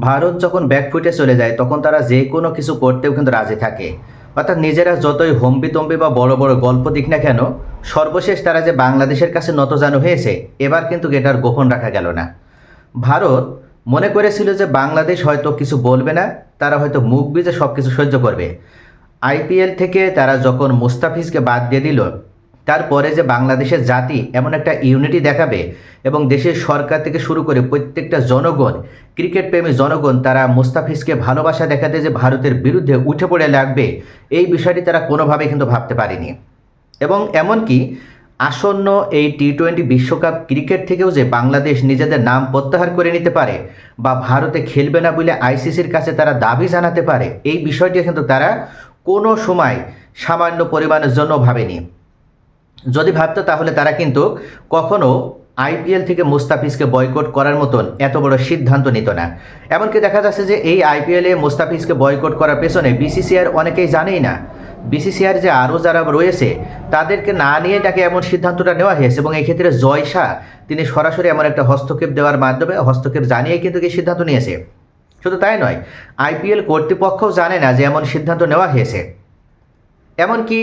ভারত যখন ব্যাকফুটে চলে যায়, তখন তারা যে কোনো কিছু করতেও কিন্তু রাজি থাকে। অর্থাৎ নিজেরা যতই হম্বিতম্বি বা বড় বড় গল্প দিক না কেন, সর্বশেষ তারা যে বাংলাদেশের কাছে নতজানু হয়েছে, এবার কিন্তু এটার গোপন রাখা গেল না। ভারত মনে করেছিল যে বাংলাদেশ হয়তো কিছু বলবে না, তারা হয়তো মুখ বিজে সব কিছু সহ্য করবে। আইপিএল থেকে তারা যখন মুস্তাফিজকে বাদ দিয়ে দিল তারপরে যে বাংলাদেশের জাতি এমন একটা ইউনিটি দেখাবে এবং দেশের সরকার থেকে শুরু করে প্রত্যেকটা জনগণ ক্রিকেট প্রেমী জনগণ তারা মুস্তাফিজকে ভালোবাসা দেখাতে যে ভারতের বিরুদ্ধে উঠে পড়ে লাগবে, এই বিষয়টি তারা কোনোভাবেই কিন্তু ভাবতে পারেনি। এবং এমনকি আসন্ন এই টি টোয়েন্টি বিশ্বকাপ ক্রিকেট থেকেও যে বাংলাদেশ নিজেদের নাম প্রত্যাহার করে নিতে পারে বা ভারতে খেলবে না বলে আইসিসির কাছে তারা দাবি জানাতে পারে, এই বিষয়টি কিন্তু তারা কোনো সময় সামান্য পরিমাণের জন্য ভাবেনি। যদি ভাবতো তাহলে তারা কিন্তু কখনো আইপিএল থেকে মুস্তাফিজকে বয়কট করার মতন এত বড় সিদ্ধান্ত নিত না। এমনকি দেখা যাচ্ছে যে এই আইপিএলে মুস্তাফিজকে বয়কট করার পেছনে বিসিসিআর অনেকেই জানেই না। বিসিসিআর যে আরও যারা রয়েছে, তাদেরকে না নিয়ে তাকে এমন সিদ্ধান্তটা নেওয়া হয়েছে এবং এই ক্ষেত্রে জয় শাহ, তিনি সরাসরি এমন একটা হস্তক্ষেপ দেওয়ার মাধ্যমে হস্তক্ষেপ জানিয়ে কিন্তু এই সিদ্ধান্ত নিয়েছে। শুধু তাই নয়, আইপিএল কর্তৃপক্ষও জানে না যে এমন সিদ্ধান্ত নেওয়া হয়েছে। এমনকি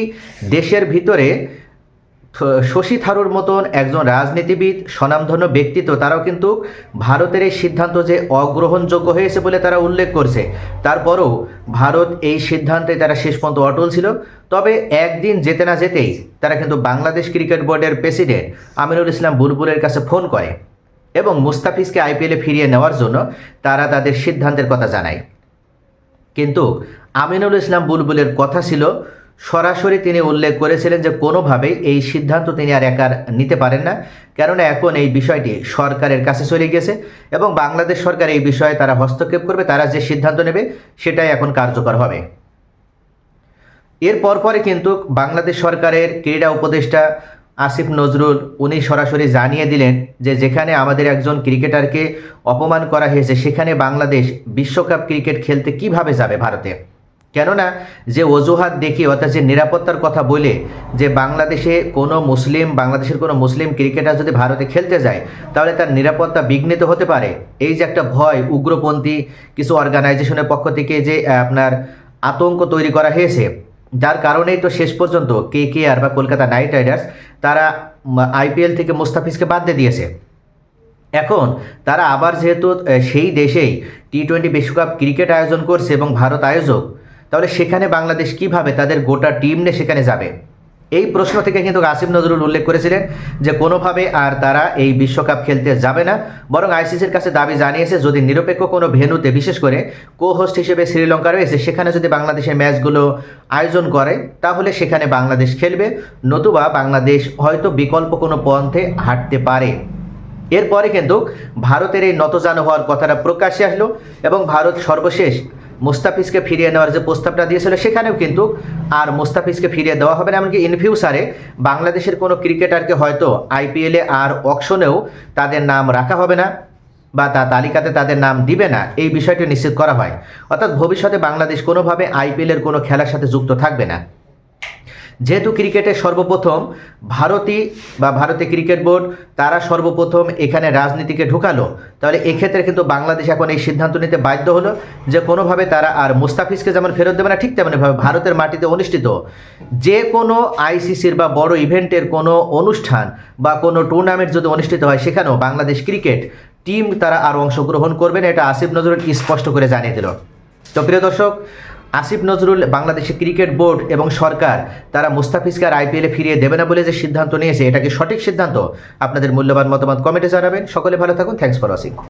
দেশের ভিতরে শশী থারুর মতন একজন রাজনীতিবিদ, স্বনামধন্য ব্যক্তিত্ব, তারাও কিন্তু ভারতের এই সিদ্ধান্ত যে অগ্রহণযোগ্য হয়েছে বলে তারা উল্লেখ করছে। তারপরও ভারত এই সিদ্ধান্তে তারা শেষ পর্যন্ত অটল ছিল। তবে একদিন যেতে না যেতেই তারা কিন্তু বাংলাদেশ ক্রিকেট বোর্ডের প্রেসিডেন্ট আমিনুল ইসলাম বুলবুলের কাছে ফোন করে এবং মুস্তাফিজকে আইপিএলে ফিরিয়ে নেওয়ার জন্য তারা তাদের সিদ্ধান্তের কথা জানায়। কিন্তু আমিনুল ইসলাম বুলবুলের কথা ছিল সরাসরি তিনি উল্লেখ করেছিলেন যে কোনোভাবেই এই সিদ্ধান্ত তিনি আর একার নিতে পারেন না, কেননা এখন এই বিষয়টি সরকারের কাছে চলে গেছে এবং বাংলাদেশ সরকার এই বিষয়ে তারা হস্তক্ষেপ করবে, তারা যে সিদ্ধান্ত নেবে সেটাই এখন কার্যকর হবে। এর পরপরে কিন্তু বাংলাদেশ সরকারের ক্রীড়া উপদেষ্টা আসিফ নজরুল, উনি সরাসরি জানিয়ে দিলেন যে যেখানে আমাদের একজন ক্রিকেটারকে অপমান করা হয়েছে, সেখানে বাংলাদেশ বিশ্বকাপ ক্রিকেট খেলতে কীভাবে যাবে ভারতে? কেননা যে অজুহাত দেখি অর্থাৎ যে নিরাপত্তার কথা বলে যে বাংলাদেশে কোনো মুসলিম, বাংলাদেশের কোনো মুসলিম ক্রিকেটার যদি ভারতে খেলতে যায়, তাহলে তার নিরাপত্তা বিঘ্নিত হতে পারে। এই যে একটা ভয় উগ্রপন্থী কিছু অর্গানাইজেশনের পক্ষ থেকে যে আপনার আতঙ্ক তৈরি করা হয়েছে, যার কারণেই তো শেষ পর্যন্ত কে কে আর বা কলকাতা নাইট রাইডার্স তারা আইপিএল থেকে মুস্তাফিজকে বাদ দিয়ে দিয়েছে। এখন তারা আবার যেহেতু সেই দেশেই টি টোয়েন্টি বিশ্বকাপ ক্রিকেট আয়োজন করছে এবং ভারত আয়োজক তাহলে সেখানে বাংলাদেশ কীভাবে তাদের গোটা টিম নিয়ে সেখানে যাবে? এই প্রশ্ন থেকে কিন্তু আসিফ নজরুল উল্লেখ করেছিলেন যে কোনোভাবে আর তারা এই বিশ্বকাপ খেলতে যাবে না। বরং আইসিসির কাছে দাবি জানিয়েছে, যদি নিরপেক্ষ কোনো ভেন্যুতে, বিশেষ করে কো হোস্ট হিসেবে শ্রীলঙ্কা রয়েছে, সেখানে যদি বাংলাদেশের ম্যাচগুলো আয়োজন করে, তাহলে সেখানে বাংলাদেশ খেলবে। নতুবা বাংলাদেশ হয়তো বিকল্প কোনো পন্থে হাঁটতে পারে। এরপরে কিন্তু ভারতের এই নতজানু হওয়ার কথাটা প্রকাশ্যে আসলো এবং ভারত সর্বশেষ মুস্তাফিজকে ফিরিয়ে নেওয়ার যে প্রস্তাবটা দিয়েছিল, সেখানেও কিন্তু আর মুস্তাফিজকে ফিরিয়ে দেওয়া হবে না। এমনকি ইন ফিউচারে বাংলাদেশের কোনো ক্রিকেটারকে হয়তো আইপিএলে আর অকশনেও তাদের নাম রাখা হবে না বা তা তালিকাতে তাদের নাম দিবে না। এই বিষয়টি নিশ্চিত করা হয়। অর্থাৎ ভবিষ্যতে বাংলাদেশ কোনোভাবে আইপিএলের কোনো খেলার সাথে যুক্ত থাকবে না। যেহেতু ক্রিকেটে সর্বপ্রথম ভারতী বা ভারতে ক্রিকেট বোর্ড, তারা সর্বপ্রথম এখানে রাজনীতিকে ঢুকালো। তাহলে এক্ষেত্রে কিন্তু বাংলাদেশ এখন এই সিদ্ধান্ত নিতে বাধ্য হলো যে কোনোভাবে তারা আর মুস্তাফিজকে যেমন ফেরত দেবে না, ঠিক তেমনিভাবে ভারতের মাটিতে অনুষ্ঠিত। যে কোনো আইসিসির বা বড় ইভেন্টের কোনো অনুষ্ঠান বা কোনো টুর্নামেন্ট যদি অনুষ্ঠিত হয়, সেখানেও বাংলাদেশ ক্রিকেট টিম তারা আর অংশগ্রহণ করবেন এটা আসিফ নজরুল স্পষ্ট করে জানিয়ে দিল। তো প্রিয় দর্শক আসিফ নজরুল বাংলাদেশের ক্রিকেট বোর্ড এবং সরকার, তারা মুস্তাফিজকে আর আইপিএলে ফিরিয়ে দেবে না বলে যে সিদ্ধান্ত নিয়েছে, এটা কি সঠিক সিদ্ধান্ত? আপনাদের মূল্যবান মতামত কমেন্টে জানাবেন। সকলে ভালো থাকুন। Thanks for watching